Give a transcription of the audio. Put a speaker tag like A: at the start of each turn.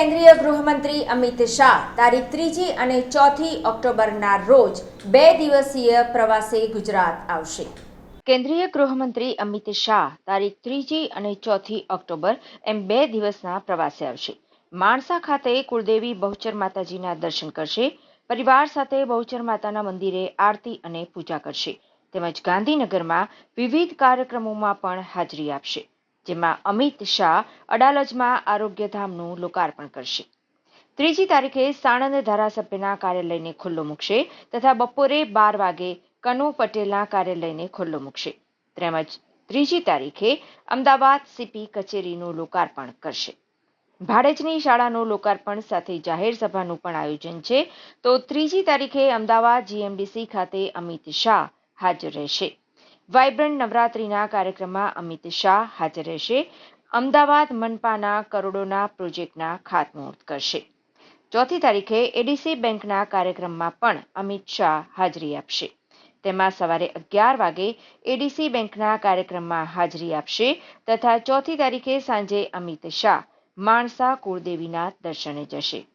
A: ગૃહમંત્રી અમિત શાહ તારીખ ત્રીજી અને ચોથી ઓક્ટોબરના રોજ બે દિવસીય પ્રવાસે ગુજરાત આવશે. કેન્દ્રીય ગૃહમંત્રી અમિત શાહ તારીખ ત્રીજી અને ચોથી ઓક્ટોબર એમ બે દિવસના પ્રવાસે આવશે. માણસા ખાતે કુળદેવી બહુચર માતાજીના દર્શન કરશે. પરિવાર સાથે બહુચર માતાના મંદિરે આરતી અને પૂજા કરશે. તેમજ ગાંધીનગરમાં વિવિધ કાર્યક્રમોમાં પણ હાજરી આપશે. જેમાં અમિત શાહ અડાલજમાં આરોગ્યધામનું લોકાર્પણ કરશે. ત્રીજી તારીખે સાણંદ ધારાસભ્યના કાર્યાલયને ખુલ્લો મૂકશે તથા બપોરે બાર વાગે કનુ પટેલના કાર્યાલયને ખુલ્લો મૂકશે. તેમજ ત્રીજી તારીખે અમદાવાદ સીપી કચેરીનું લોકાર્પણ કરશે. ભાડેજની શાળાનું લોકાર્પણ સાથે જાહેર સભાનું પણ આયોજન છે. તો ત્રીજી તારીખે અમદાવાદ જીએમડીસી ખાતે અમિત શાહ હાજર રહેશે. વાઇબ્રન્ટ નવરાત્રીના કાર્યક્રમમાં અમિત શાહ હાજર રહેશે. અમદાવાદ મનપાના કરોડોના પ્રોજેક્ટના ખાતમુહૂર્ત કરશે. ચોથી તારીખે એડીસી બેંકના કાર્યક્રમમાં પણ અમિત શાહ હાજરી આપશે. તેમાં સવારે અગિયાર વાગે એડીસી બેંકના કાર્યક્રમમાં હાજરી આપશે તથા ચોથી તારીખે સાંજે અમિત શાહ માણસા કુળદેવીના દર્શને જશે.